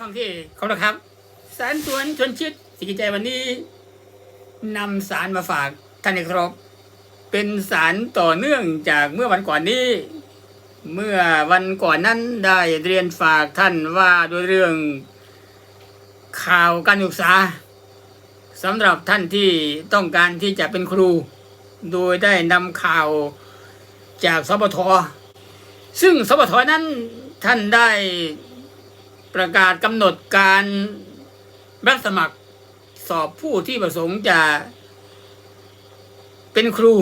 ฟังที่เขาละครับ สารสวนชนชิดสิกิจใจวันนี้นำสารมาฝากท่านเอกครับ เป็นสารต่อเนื่องจากเมื่อวันก่อนนี้ เมื่อวันก่อนนั้นได้เรียนฝากท่านว่าด้วยเรื่อง ข่าวการศึกษาสำหรับท่านที่ต้องการที่จะเป็นครู โดยได้นำข่าวจากสปทซึ่งสปทนั้นท่านได้ ประกาศกำหนดการรับสมัครสอบผู้ที่ประสงค์จะเป็นครู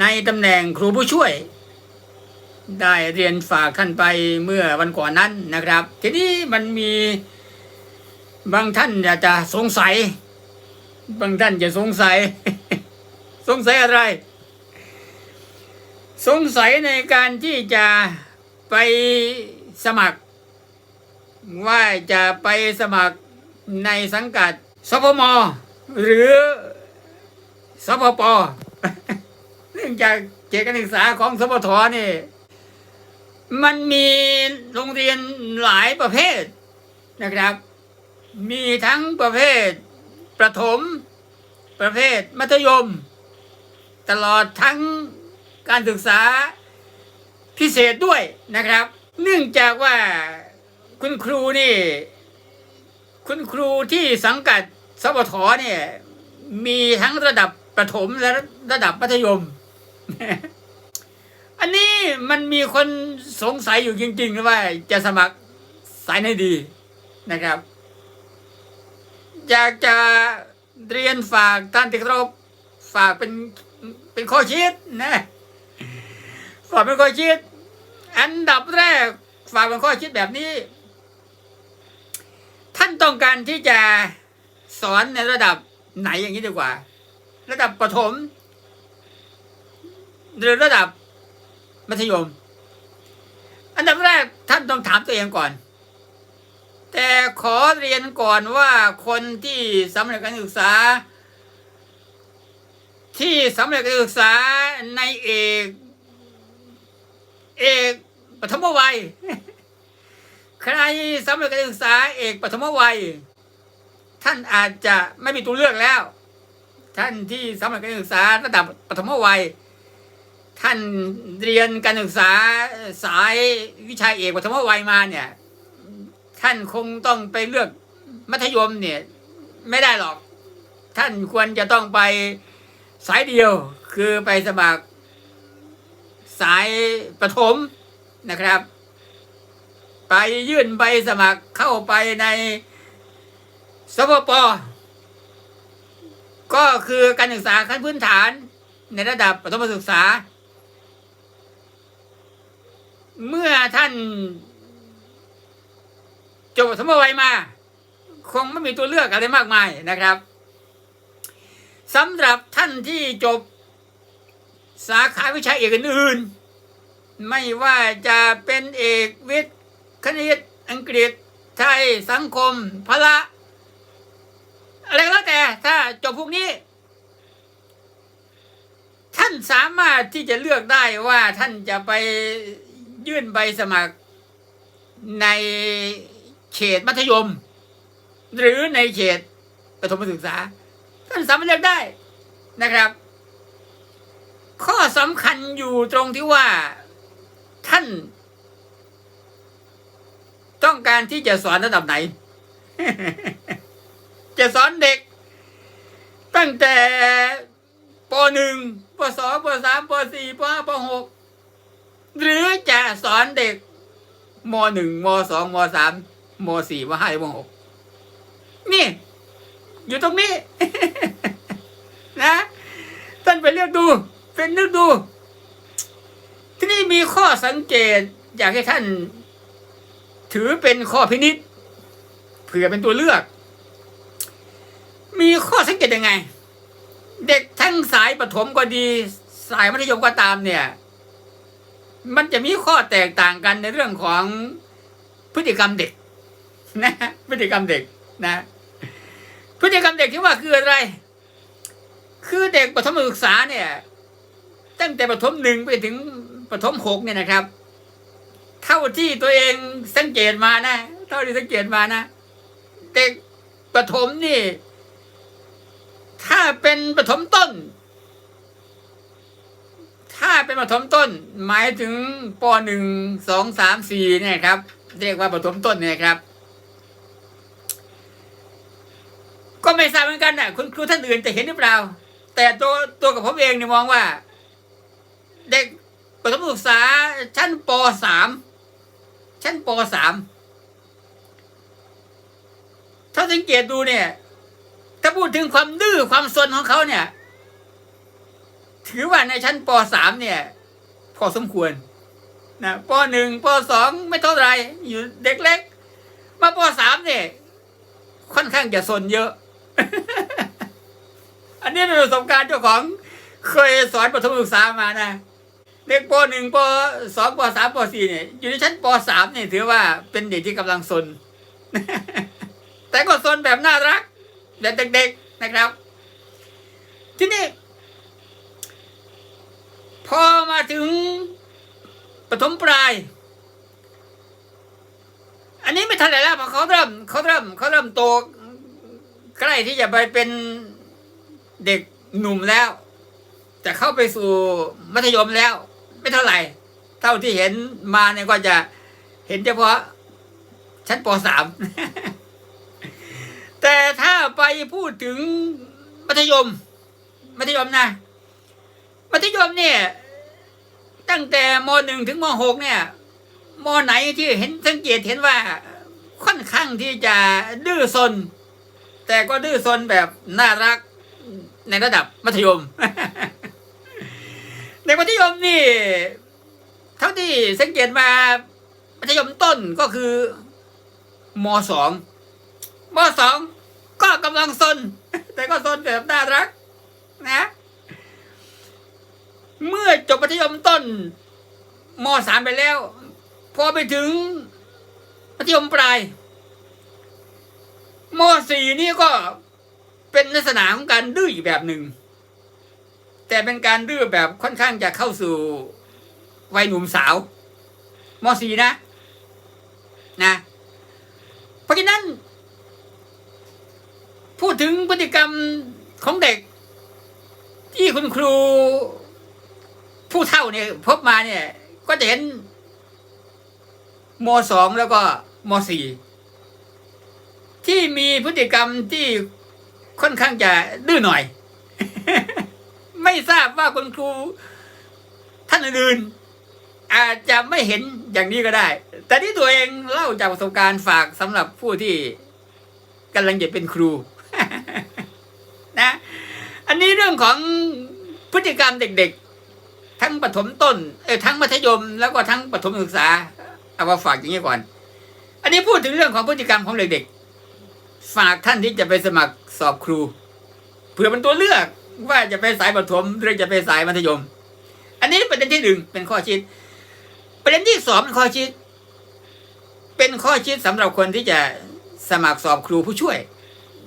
ในตำแหน่งครูผู้ช่วย ได้เรียนฝากท่านไปเมื่อวันก่อนนั้นนะครับ ทีนี้มันมีบางท่านอาจจะสงสัย บางท่านจะสงสัย สงสัยอะไร สงสัยในการที่จะไปสมัคร ว่าจะไปสมัครในสังกัดสพมหรือสพปเนื่องจากเขตการศึกษาของสพทนี่มันมีโรงเรียนหลายประเภทนะครับ มีทั้งประเภทประถม ประเภทมัธยม ตลอดทั้งการศึกษาพิเศษด้วยนะครับ เนื่องจากว่า คุณครูนี่ คุณครูที่สังกัดสปทเนี่ย มีทั้งระดับประถมและระดับมัธยม อันนี้มันมีคนสงสัยอยู่จริงๆว่าจะสมัครสายไหนดีนะครับอยากจะเรียนฝากท่านที่เคารพฝากเป็นเป็นข้อคิดนะฝากเป็นข้อคิด อันดับแรกฝากเป็นข้อคิดแบบนี้ ต้องการที่จะสอนในระดับไหนอย่างนี้ดีกว่า ระดับประถม หรือระดับมัธยม อันดับแรกท่านต้องถามตัวเองก่อน แต่ขอเรียนก่อนว่าคนที่สำเร็จการศึกษา ที่สำเร็จการศึกษาในเอก เอกปฐมวัย ใครสำเร็จการศึกษาเอกปฐมวัย ท่านอาจจะไม่มีตัวเลือกแล้ว ท่านที่สำเร็จการศึกษาระดับปฐมวัย ท่านเรียนการศึกษาสายวิชาเอกปฐมวัยมาเนี่ย ท่านคงต้องไปเลือกมัธยมเนี่ย ไม่ได้หรอก ท่านควรจะต้องไปสายเดียวคือไปสมัครสายประถมนะครับ ไปยื่นใบสมัครเข้าไปในสปปก็คือการศึกษาขั้นพื้นฐานในระดับประถมศึกษา เมื่อท่านจบสมวัยมา คงไม่มีตัวเลือกอะไรมากมายนะครับสำหรับท่านที่จบสาขาวิชาเอกอื่นๆไม่ว่าจะเป็นเอกวิทย์ คณิต อังกฤษ ไทย สังคม พละ อะไรก็แล้วแต่ ถ้าจบพวกนี้ ท่านสามารถที่จะเลือกได้ว่าท่านจะไปยื่นใบสมัครในเขตมัธยม หรือในเขตประถมศึกษา ท่านสามารถเลือกได้นะครับ ข้อสำคัญอยู่ตรงที่ว่าท่าน ต้องการที่จะสอนระดับไหน จะสอนเด็ก ตั้งแต่ปหนึ่งปสองปสามปสี่ปห้าปหกหรือจะสอนเด็กมหนึ่งมสองมสามมสี่มห้ามหกนี่ อยู่ตรงนี้ นะท่านไปเลือกดู เป็นนึกดู ที่นี่มีข้อสังเกตอยากให้ท่าน ถือเป็นข้อพินิษเผื่อเป็นตัวเลือก มีข้อสังเกตยังไง เด็กทั้งสายประถมก็ดี สายมัธยมก็ตามเนี่ย มันจะมีข้อแตกต่างกันในเรื่องของพฤติกรรมเด็ก นะพฤติกรรมเด็กนะ พฤติกรรมเด็กที่ว่าคืออะไร คือเด็กประถมศึกษาเนี่ย ตั้งแต่ประถมหนึ่งไปถึงประถมหกเนี่ยนะครับ เท่าที่ตัวเองสังเกตมานะ เท่าที่สังเกตมานะ เด็กประถมนี่ ถ้าเป็นประถมต้น ถ้าเป็นประถมต้น หมายถึงปหนึ่งสองสามสี่เนี่ยครับ เรียกว่าประถมต้นเนี่ยครับ ก็ไม่ทราบเหมือนกันนะคุณครูท่านอื่นจะเห็นหรือเปล่า แต่ตัวตัวกับผมเองเนี่ยมองว่า เด็กประถมศึกษาชั้นปสาม ชั้นปสามถ้าสังเกตดูเนี่ย ถ้าพูดถึงความดื้อความซนของเขาเนี่ย ถือว่าในชั้นปสามเนี่ย พอสมควรนะปหนึ่งปสองไม่เท่าไรอยู่เด็กเล็ก มาปสามเนี่ย ค่อนข้างจะซนเยอะ อันนี้เป็นประสบการณ์เจ้าของ เคยสอนประถมศึกษามานะ เด็กปหนึ่งปสองปสามปสี่เนี่ยอยู่ในชั้นปสามเนี่ยถือว่าเป็นเด็กที่กำลังซนแต่ก็ซนแบบน่ารักแบบเด็กๆนะครับ ทีนี้พอมาถึงปฐมปลาย อันนี้ไม่ทันไรแล้วเพราะเขาเริ่มเขาเริ่มเขาเริ่มโตใกล้ที่จะไปเป็นเด็กหนุ่มแล้ว จะเข้าไปสู่มัธยมแล้ว ไม่เท่าไหร่ เท่าที่เห็นมาเนี่ยก็จะเห็นเฉพาะชั้นปสามแต่ถ้าไปพูดถึงมัธยม มัธยมนะ มัธยมเนี่ย ตั้งแต่มหนึ่งถึงมหกเนี่ยมไหนที่เห็นสังเกตเห็นว่าค่อนข้างที่จะดื้อซน แต่ก็ดื้อซนแบบน่ารักในระดับมัธยม ในมัธยมนี่ เท่าที่สังเกตมามัธยมต้นก็คือมสองมสองก็กำลังซนแต่ก็ซนแบบน่ารัก นะ เมื่อจบมัธยมต้นมสามไปแล้ว พอไปถึงมัธยมปลายมสี่นี่ก็เป็นลักษณะของการดื้ออีกแบบหนึ่ง แต่เป็นการดื้อแบบค่อนข้างจะเข้าสู่วัยหนุ่มสาวมสีนะ นะ เพราะฉะนั้น พูดถึงพฤติกรรมของเด็ก ที่คุณครู ผู้เฒ่าเนี่ยพบมาเนี่ย ก็จะเห็นมสองแล้วก็มสี่ที่มีพฤติกรรมที่ค่อนข้างจะดื้อหน่อย ทราบว่าคุณครู ท่านอื่นอาจจะไม่เห็นอย่างนี้ก็ได้ แต่ที่ตัวเองเล่าจากประสบการณ์ฝากสำหรับผู้ที่กำลังจะเป็นครู นะ อันนี้เรื่องของพฤติกรรมเด็กๆ ทั้งประถมต้นเออทั้งมัธยม แล้วก็ทั้งประถมศึกษา เอามาฝากอย่างนี้ก่อน อันนี้พูดถึงเรื่องของพฤติกรรมของเด็กๆ ฝากท่านที่จะไปสมัครสอบครู เผื่อเป็นตัวเลือก ว่าจะไปสายประถมหรือจะไปสายมัธยม อันนี้ประเด็นที่หนึ่งเป็นข้อคิด ประเด็นที่สองเป็นข้อคิด เป็นข้อคิดสำหรับคนที่จะสมัครสอบครูผู้ช่วย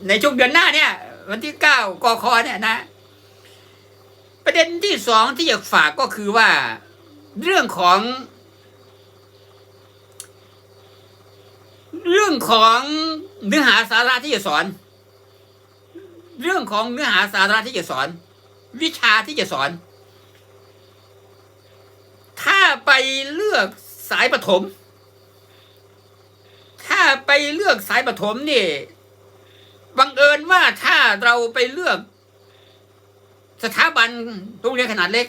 ในช่วงเดือนหน้าเนี่ย วันที่เก้ากคเนี่ยนะ ประเด็นที่สองที่อยากฝากก็คือว่าเรื่องของ เรื่องของเนื้อหาสาระที่จะสอน เรื่องของเนื้อหาสาระที่จะสอน วิชาที่จะสอน ถ้าไปเลือกสายปฐมถ้าไปเลือกสายปฐมนี่บังเอิญว่าถ้าเราไปเลือก สถาบันโรงเรียนขนาดเล็ก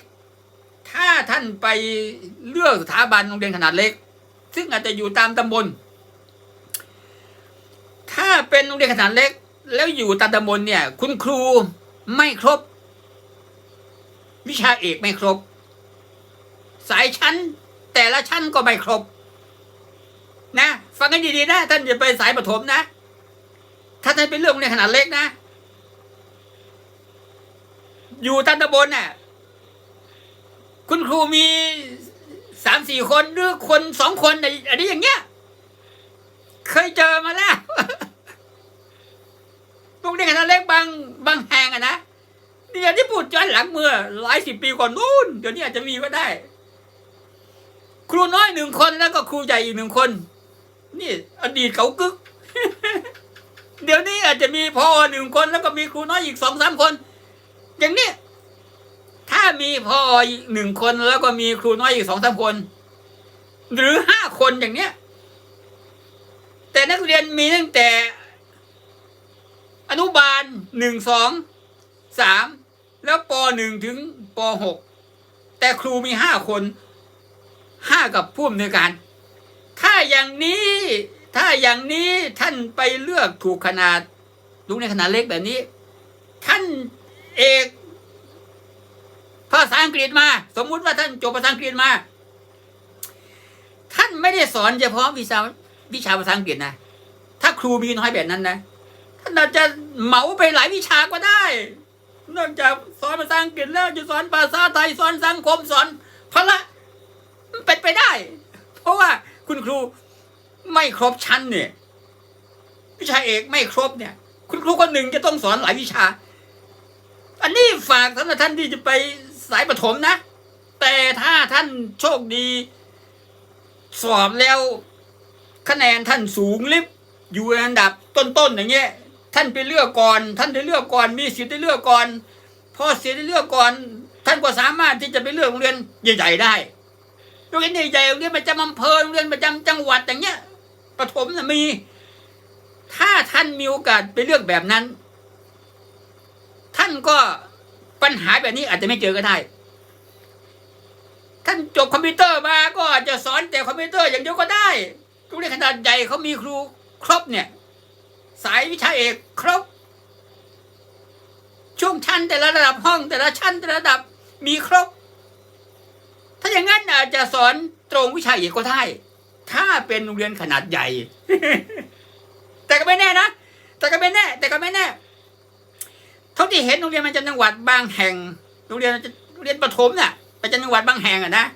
ถ้าท่านไปเลือกสถาบันโรงเรียนขนาดเล็ก ซึ่งอาจจะอยู่ตามตำบล ถ้าเป็นโรงเรียนขนาดเล็ก แล้วอยู่ตาตำบลเนี่ย คุณครูไม่ครบ วิชาเอกไม่ครบ สายชั้น แต่ละชั้นก็ไม่ครบ นะ ฟังกันดีๆนะ ท่านจะไปสายประถมนะ ถ้าท่านเป็นเรื่องในขนาดเล็กนะ อยู่ตาตำบลน่ะ คุณครูมีสามสี่คนหรือคนสองคนอันนี้อย่างเงี้ย เคยเจอมาแล้ว โรงเรียนขนาดเล็กบางบางแห่งอะนะนี่อย่างที่พูดย้อนหลังเมื่อหลายสิบปีก่อนนู้นเดี๋ยวนี้อาจจะมีก็ได้ ครูน้อยหนึ่งคนแล้วก็ครูใหญ่อีกหนึ่งคน นี่อดีตเขากึก เดี๋ยวนี้อาจจะมีพ่อหนึ่งคนแล้วก็มีครูน้อยอีกสองสามคน อย่างนี้ถ้ามีพออีกหนึ่งคนแล้วก็มีครูน้อยอีกสองสามคน หรือห้าคนอย่างเนี้ย แต่นักเรียนมีตั้งแต่ อนุบาลหนึ่งสองสามแล้วปหนึ่งถึงปหกแต่ครูมีห้าคนห้ากับผู้อำนวยการ ถ้าอย่างนี้ ถ้าอย่างนี้ท่านไปเลือกถูกขนาดลูกในขนาดเล็กแบบนี้ ท่านเอกภาษาอังกฤษมา สมมุติว่าท่านจบภาษาอังกฤษมา ท่านไม่ได้สอนเฉพาะวิชาวิชาภาษาอังกฤษนะ ถ้าครูมีน้อยแบบนั้นนะ ท่านอาจจะเหมาไปหลายวิชาก็ได้ นอกจากสอนภาษาอังกฤษแล้วจะสอนภาษาไทยสอนสังคมสอนพละมันเป็นไปได้ เพราะว่าคุณครูไม่ครบชั้นเนี่ย วิชาเอกไม่ครบเนี่ย คุณครูคนหนึ่งจะต้องสอนหลายวิชา อันนี้ฝากสำหรับท่านที่จะไปสายประถมนะ แต่ถ้าท่านโชคดี สอบแล้วคะแนนท่านสูงลิบอยู่ในอันดับต้นๆอย่างเงี้ย ท่านไปเลือกก่อน ท่านได้เลือกก่อน มีสิทธิ์ได้เลือกก่อนพอสิทธิ์ได้เลือกก่อน ท่านก็สามารถที่จะไปเลือกโรงเรียนใหญ่ๆได้โรงเรียนใหญ่ๆโรงเรียนประจำอำเภอโรงเรียนประจำจังหวัดอย่างเงี้ยประถมนะมี ถ้าท่านมีโอกาสไปเลือกแบบนั้น ท่านก็ปัญหาแบบนี้อาจจะไม่เจอก็ได้ ท่านจบคอมพิวเตอร์มาก็อาจจะสอนแต่คอมพิวเตอร์อย่างเดียวก็ได้โรงเรียนขนาดใหญ่เขามีครูครบเนี่ย สายวิชาเอกครบ ช่วงชั้นแต่ละระดับห้องแต่ละชั้นแต่ละระดับมีครบ ถ้าอย่างนั้นอาจจะสอนตรงวิชาเอกก็ได้ ถ้าเป็นโรงเรียนขนาดใหญ่ แต่ก็ไม่แน่นะ แต่ก็ไม่แน่ แต่ก็ไม่แน่ เท่าที่เห็นโรงเรียนมันจะจังหวัดบางแห่ง โรงเรียนโรงเรียนประถมน่ะประจำจังหวัดบางแห่งอะนะ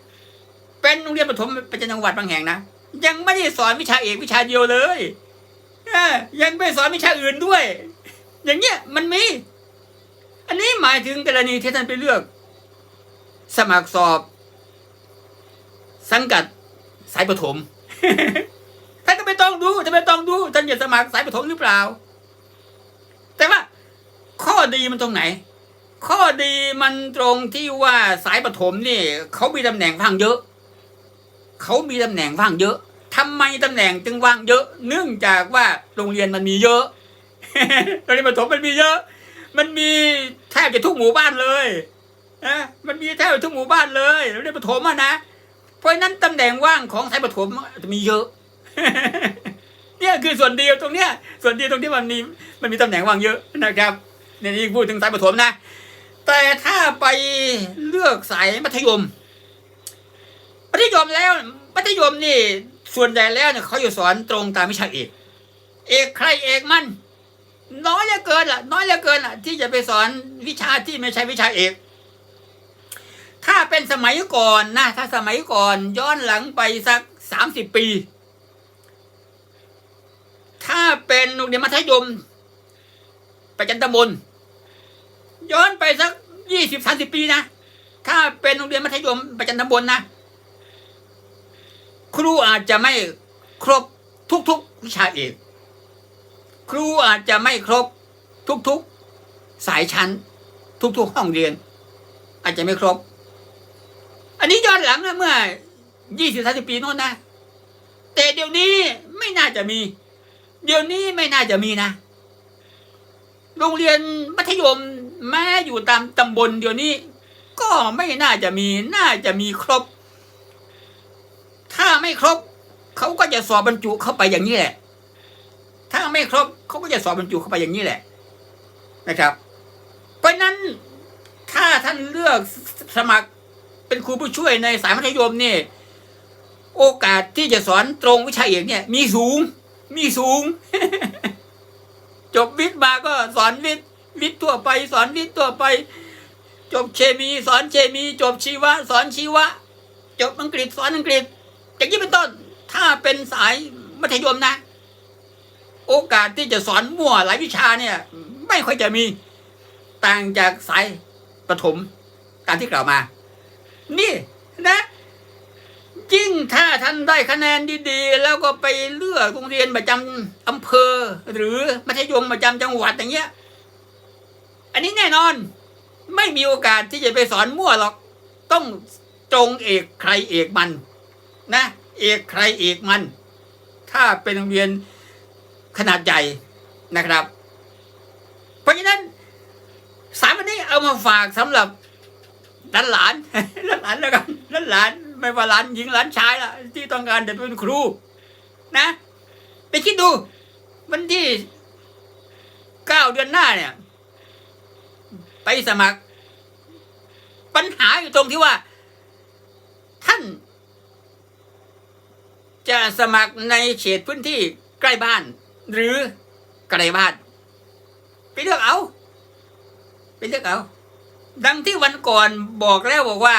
เป็นโรงเรียนประถมประจำจังหวัดบางแห่งนะ ยังไม่ได้สอนวิชาเอกวิชาเดียวเลย ยังไม่สอนวิชาอื่นด้วย อย่างเงี้ยมันมี อันนี้หมายถึงกรณีที่ท่านไปเลือก สมัครสอบ สังกัดสายประถมท่านก็ไม่ต้องดูท่านไม่ต้องดูท่านจะสมัครสายประถมหรือเปล่า แต่ว่า ข้อดีมันตรงไหน ข้อดีมันตรงที่ว่าสายประถมนี่เขามีตำแหน่งว่างเยอะ เขามีตำแหน่งว่างเยอะ ทำไมตำแหน่งจึงว่างเยอะ เนื่องจากว่าโรงเรียนมันมีเยอะโรงเรียนประถมมันมีเยอะ มันมีแทบจะทุกหมู่บ้านเลยนะมันมีแทบจะทุกหมู่บ้านเลยโรงเรียนประถมอะนะเพราะนั้นตำแหน่งว่างของสายประถมจะมีเยอะ เนี่ยคือส่วนดีตรงเนี้ย ส่วนดีตรงที่มันมีมันมีตำแหน่งว่างเยอะนะครับในนี้พูดถึงสายประถมนะแต่ถ้าไปเลือกสายมัธยม มัธยมแล้ว มัธยมนี่ ส่วนใหญ่แล้วเนี่ยเขาอยู่สอนตรงตามวิชาเอก เอกใครเอกมัน น้อยเหลือเกินล่ะ น้อยเหลือเกินล่ะ ที่จะไปสอนวิชาที่ไม่ใช่วิชาเอก ถ้าเป็นสมัยก่อนนะถ้าสมัยก่อนย้อนหลังไปสักสามสิบปี ถ้าเป็นโรงเรียนมัธยมประจันตบลย้อนไปสักยี่สิบสามสิบปีนะ ถ้าเป็นโรงเรียนมัธยมประจันตบลนะ ครูอาจจะไม่ครบทุกๆวิชาเอก ครูอาจจะไม่ครบทุกๆสายชั้น ทุกๆห้องเรียน อาจจะไม่ครบ อันนี้ย้อนหลังนะเมื่อยี่สิบสามสิบปีโน้นนะ แต่เดี๋ยวนี้ไม่น่าจะมี เดี๋ยวนี้ไม่น่าจะมีนะ โรงเรียนมัธยมแม้อยู่ตามตำบลเดี๋ยวนี้ ก็ไม่น่าจะมี น่าจะมีครบ ถ้าไม่ครบเขาก็จะสอบบรรจุเข้าไปอย่างนี้แหละ ถ้าไม่ครบเขาก็จะสอบบรรจุเข้าไปอย่างนี้แหละ นะครับ เพราะนั้นถ้าท่านเลือกสมัครเป็นครูผู้ช่วยในสายมัธยมเนี่ยโอกาสที่จะสอนตรงวิชาเอกเนี่ย มีสูง มีสูง จบวิทย์มาก็สอนวิทย์วิทย์ทั่วไป สอนวิทย์ทั่วไป จบเคมี สอนเคมี จบชีวะ สอนชีวะ จบอังกฤษสอนอังกฤษ อย่างนี้เป็นต้น ถ้าเป็นสายมัธยมนะ โอกาสที่จะสอนมั่วหลายวิชาเนี่ย ไม่ค่อยจะมีต่างจากสายประถมการที่กล่าวมา นี่นะยิ่งถ้าท่านได้คะแนนดีๆ แล้วก็ไปเลือกโรงเรียนประจำอำเภอ หรือมัธยมประจำจังหวัดอย่างเงี้ย อันนี้แน่นอน ไม่มีโอกาสที่จะไปสอนมั่วหรอก ต้องตรงเอกใครเอกมัน นะ เอกใครเอกมัน ถ้าเป็นโรงเรียนขนาดใหญ่นะครับ เพราะฉะนั้นสามอันนี้เอามาฝากสำหรับหลานหลานๆหลานแล้วกันหลานหลาน ไม่ว่าหลานหญิงหลานชายล่ะที่ต้องการจะเป็นครู นะ ไปคิดดูวันที่เก้าเดือนหน้าเนี่ย ไปสมัคร ปัญหาอยู่ตรงที่ว่า ท่าน จะสมัครในเขตพื้นที่ใกล้บ้าน หรือไกลบ้านไปเลือกเอาไปเลือกเอา ดังที่วันก่อนบอกแล้วบอกว่า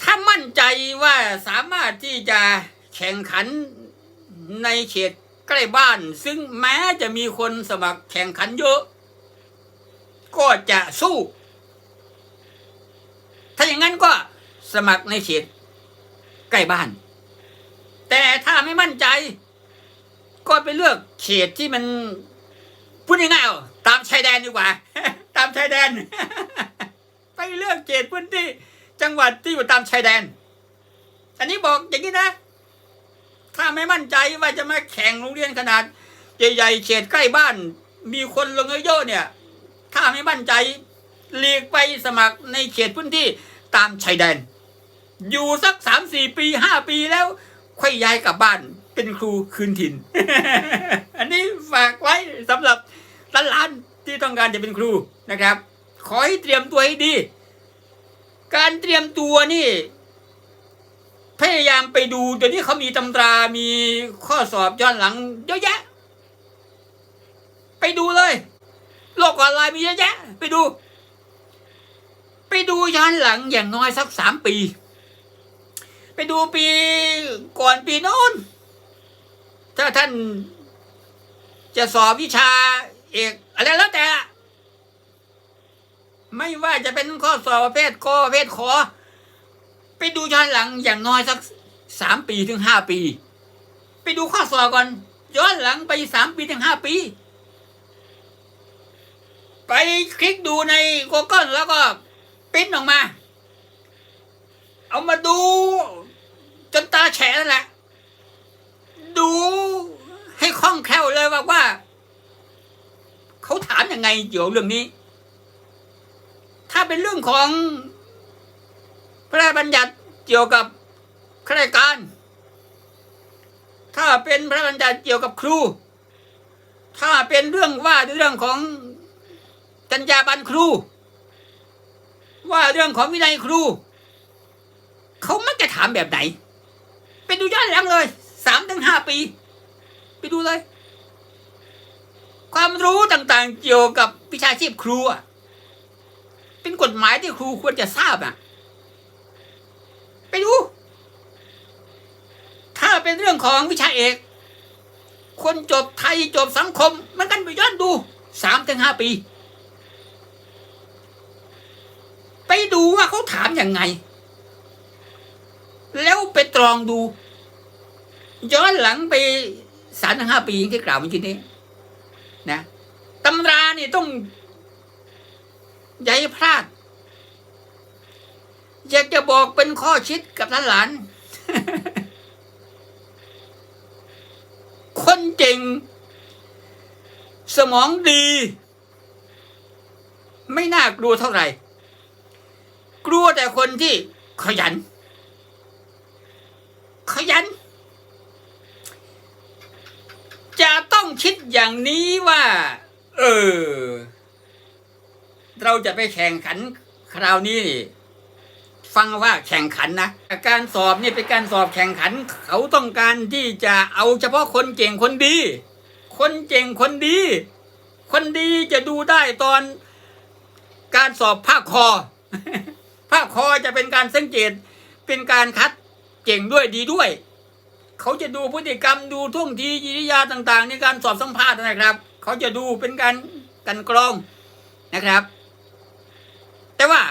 ถ้ามั่นใจว่าสามารถที่จะแข่งขันในเขตใกล้บ้าน ซึ่งแม้จะมีคนสมัครแข่งขันเยอะ ก็จะสู้ ถ้าอย่างนั้นก็สมัครในเขตใกล้บ้าน แต่ถ้าไม่มั่นใจ ก็ไปเลือกเขตที่มัน พูดง่ายๆเอาตามชายแดนดีกว่า ตามชายแดน ไปเลือกเขตพื้นที่จังหวัดที่อยู่ตามชายแดน อันนี้บอกอย่างนี้นะ ถ้าไม่มั่นใจว่าจะมาแข่งโรงเรียนขนาดใหญ่ๆเขตใกล้บ้าน มีคนลงเยอะๆเนี่ย ถ้าไม่มั่นใจหลีกไปสมัครในเขตพื้นที่ตามชายแดน อยู่สักสามสี่ปีห้าปีแล้ว ค่อยย้ายกลับบ้านเป็นครูคืนถิ่น อันนี้ฝากไว้สำหรับหลานที่ต้องการจะเป็นครูนะครับ ขอให้เตรียมตัวให้ดี การเตรียมตัวนี่ พยายามไปดูเดี๋ยวนี้เขามีตำรามีข้อสอบย้อนหลังเยอะแยะ ไปดูเลย โลกออนไลน์มีเยอะแยะ ไปดู ไปดูย้อนหลังอย่างน้อยสักสามปี ไปดูปีก่อนปีโน้น ถ้าท่านจะสอบวิชาเอกอะไรแล้วแต่ ไม่ว่าจะเป็นข้อสอบประเภทกอประเภทขอ ไปดูย้อนหลังอย่างน้อยสักสามปีถึงห้าปี ไปดูข้อสอบก่อน ย้อนหลังไปสามปีถึงห้าปี ไปคลิกดูใน Google แล้วก็ปิ้นออกมา เอามาดู จนตาแฉะนั่นแหละ ดูให้คล่องแคล่วเลยว่าว่า เขาถามยังไงเกี่ยวเรื่องนี้ ถ้าเป็นเรื่องของพระราชบัญญัติเกี่ยวกับข้าราชการ ถ้าเป็นพระราชบัญญัติเกี่ยวกับครู ถ้าเป็นเรื่องว่าเรื่องของจรรยาบรรครู ว่าเรื่องของวินัยครู เขามักจะถามแบบไหน ไปดูย้อนหลังเลยสามถึงห้าปี ไปดูเลย ความรู้ต่างๆ เกี่ยวกับวิชาชีพครูเป็นกฎหมายที่ครูควรจะทราบอะ ไปดู ถ้าเป็นเรื่องของวิชาเอก คนจบไทยจบสังคม มันกันไปย้อนดูสามถึงห้าปี ไปดูว่าเขาถามยังไง แล้วไปตรองดู ย้อนหลังไปสามถึงห้าปีที่กล่าวเมื่อกี้นี้ นะตำรานี่ต้องอย่าให้พลาด อยากจะบอกเป็นข้อคิดกับท่านหลาน คนเก่ง สมองดี ไม่น่ากลัวเท่าไหร่ กลัวแต่คนที่ขยัน ขยัน จะต้องคิดอย่างนี้ว่า เออ เราจะไปแข่งขันคราวนี้ฟังว่าแข่งขันนะการสอบนี่เป็นการสอบแข่งขัน เขาต้องการที่จะเอาเฉพาะคนเก่งคนดี คนเก่งคนดี คนดีจะดูได้ตอน การสอบภาคคอภาคคอจะเป็นการสังเกตเป็นการคัด เก่งด้วยดีด้วย เขาจะดูพฤติกรรมดูท่วงทีกิริยาต่าง ๆ ในการสอบสัมภาษณ์นะครับ เขาจะดูเป็นการกันกรองนะครับ แต่ว่า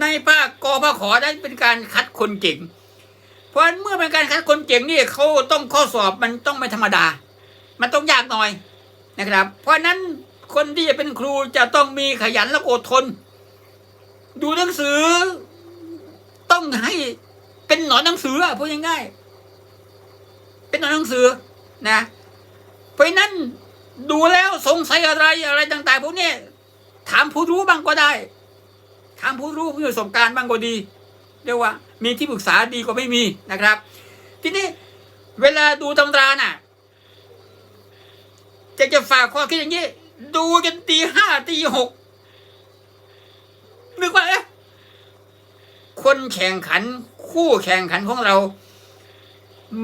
ในภาคกอภาขอนั้นเป็นการคัดคนเก่ง เพราะเมื่อเป็นการคัดคนเก่งนี่เขาต้องข้อสอบมันต้องไม่ธรรมดา มันต้องยากหน่อยนะครับ เพราะฉะนั้นคนที่จะเป็นครูจะต้องมีขยันและอดทน ดูหนังสือต้องให้ เป็นหนอนหนังสืออะพูดง่ายๆเป็นหนอนหนังสือนะ เพราะนั้นดูแล้วสงสัยอะไรอะไรต่าง ๆ พวกนี้ถามผู้รู้บ้างก็ได้ ถามผู้รู้ผู้มีประสบการณ์บ้างก็ดี เรียกว่า มีที่ปรึกษาดีกว่าไม่มีนะครับ ทีนี้เวลาดูตำราน่ะจะจะฝากข้อคิดอย่างนี้ ดูจนตีห้าตีหกนึกว่าเอ๊ะคนแข่งขัน คู่แข่งขันของเรา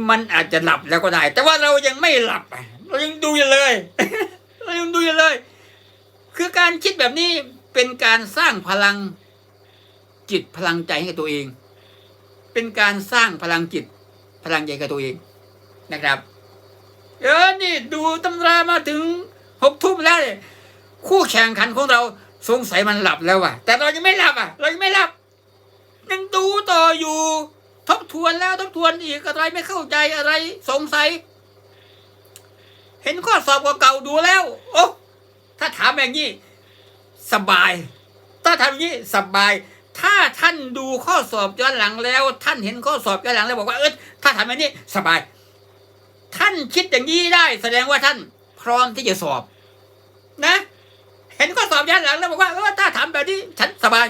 มันอาจจะหลับแล้วก็ได้ แต่ว่าเรายังไม่หลับเรายังดูอยู่เลยเรายังดูอยู่เลย คือการคิดแบบนี้เป็นการสร้างพลังจิตพลังใจให้กับตัวเอง เป็นการสร้างพลังจิตพลังใจกับตัวเองนะครับ เออนี่ดูตำรามาถึงหกทุ่มแล้วเนี่ยคู่แข่งขันของเราสงสัยมันหลับแล้วว่ะ แต่เรายังไม่หลับอะ เรายังไม่หลับ ยังดูต่ออยู่ ทบทวนแล้วทบทวนอีกอะไรไม่เข้าใจอะไรสงสัย เห็นข้อสอบเก่าๆดูแล้ว โอ้ถ้าถามอย่างนี้สบาย ถ้าทำอย่างนี้สบาย ถ้าท่านดูข้อสอบย้อนหลังแล้ว ท่านเห็นข้อสอบย้อนหลังแล้วบอกว่าเออถ้าทำอย่างนี้สบาย ท่านคิดอย่างนี้ได้ แสดงว่าท่านพร้อมที่จะสอบ นะ เห็นข้อสอบย้อนหลังแล้วบอกว่าเออถ้าทำแบบนี้ฉันสบาย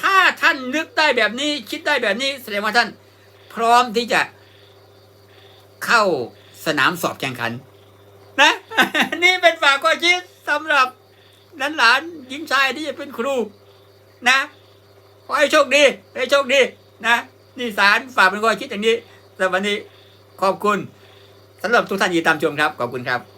ถ้าท่านนึกได้แบบนี้คิดได้แบบนี้ แสดงว่าท่าน พร้อมที่จะเข้าสนามสอบแข่งขัน นะ นี่เป็นฝากข้อคิดสำหรับนั้นหลานหญิงชายที่จะเป็นครู นะขอให้โชคดีให้โชคดีนะนี่สารฝากเป็นข้อคิดอย่างนี้สำหรับวันนี้ขอบคุณสำหรับทุกท่านที่ตามชมครับ ขอบคุณครับ